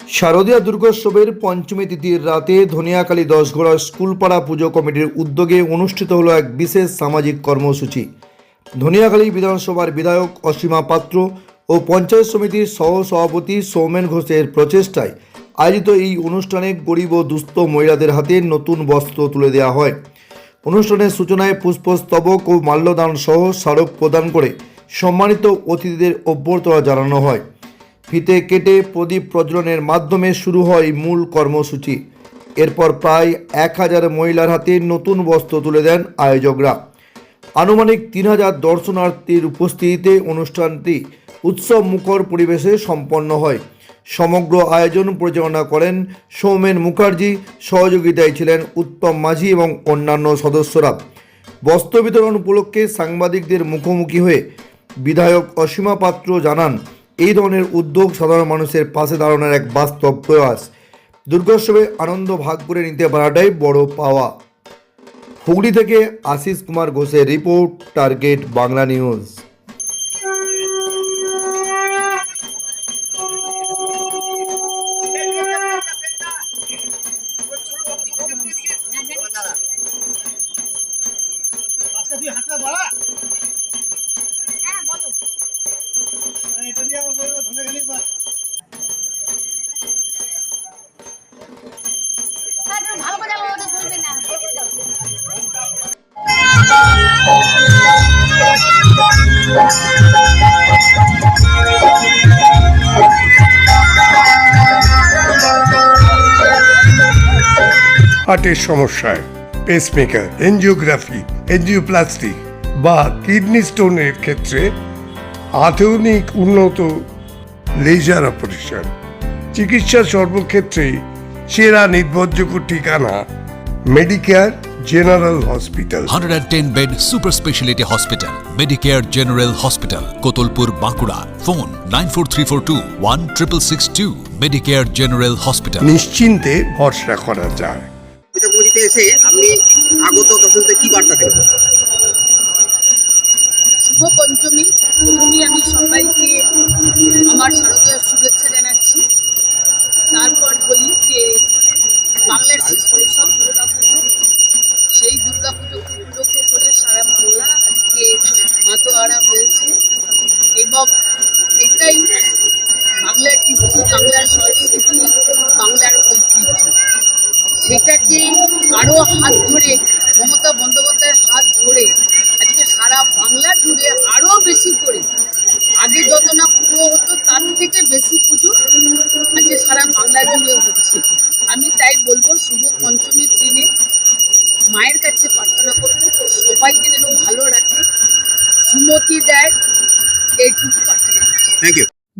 শারদীয়া দুর্গোৎসবের পঞ্চমী তিথির রাতে ধনিয়াকালী দশগড়া স্কুলপাড়া পুজো কমিটির উদ্যোগে অনুষ্ঠিত হলো এক বিশেষ সামাজিক কর্মসূচি। ধনিয়াকালী বিধানসভার বিধায়ক অসীমা পাত্র ও পঞ্চায়েত সমিতির সহ সভাপতি সৌমেন ঘোষের প্রচেষ্টায় আয়োজিত এই অনুষ্ঠানে গরিব ও দুস্থ মহিলাদের হাতে নতুন বস্ত্র তুলে দেওয়া হয়। অনুষ্ঠানের সূচনায় পুষ্পস্তবক ও মাল্যদান সহ স্মারক প্রদান করে সম্মানিত অতিথিদের অভ্যর্থনা জানানো হয়। ফিতে কেটে প্রদীপ প্রজ্বলনের মাধ্যমে শুরু হয় মূল কর্মসূচি। এরপর প্রায় এক হাজার মহিলার হাতে নতুন বস্ত্র তুলে দেন আয়োজকরা। আনুমানিক তিন হাজার দর্শনার্থীর উপস্থিতিতে অনুষ্ঠানটি উৎসব মুখর পরিবেশে সম্পন্ন হয়। সমগ্র আয়োজন পরিচালনা করেন সৌমেন মুখার্জি, সহযোগিতায় ছিলেন উত্তম মাঝি এবং অন্যান্য সদস্যরা। বস্ত্র বিতরণ উপলক্ষে সাংবাদিকদের মুখোমুখি হয়ে বিধায়ক অসীমা পাত্র জানান এই ধরনের উদ্যোগ সাধারণ মানুষের পাশে দাঁড়ানোর এক বাস্তব প্রয়াস। দুর্গোৎসবে আনন্দ ভাগ করে নিতে পারাটাই বড় পাওয়া। হুগলি থেকে আশিস কুমার ঘোষের রিপোর্ট, টার্গেট বাংলা নিউজ। হার্টের সমস্যায় পেসমেকার এনজিওগ্রাফি এনজিওপ্লাস্টিক বা কিডনি স্টোনের ক্ষেত্রে আধুনিক উন্নত লেজার অপারেশন চিকিৎসা সর্বক্ষেত্রে সেরা নির্ভরযোগ্য ঠিকানা Medicare general hospital 110 bed super speciality hospital Medicare general hospital Kotulpur Bankura phone nine four three four two one triple six two Medicare general hospital নিশ্চিন্তে ভরসা করা যায়। এটা কমিটিতে এসে আপনি আগত দর্শকদের কি বার্তা দেবেন? শুভ পঞ্চমী প্রথমেই আমি আরও হাত ধরে, মমতা বন্দ্যোপাধ্যায়ের হাত ধরে, আজকে সারা বাংলা জুড়ে আরও বেশি করে। আগে যত না পুজো হতো, তার থেকে বেশি পুজো আজকে সারা বাংলা জুড়ে হচ্ছে। আমি তাই বলব, শুভ পঞ্চমীর দিনে মায়ের কাছে প্রার্থনা করব, সবাইকে যেন ভালো রাখে। সুমতি দেয়, এইটুকু প্রার্থনা থ্যাংক ইউ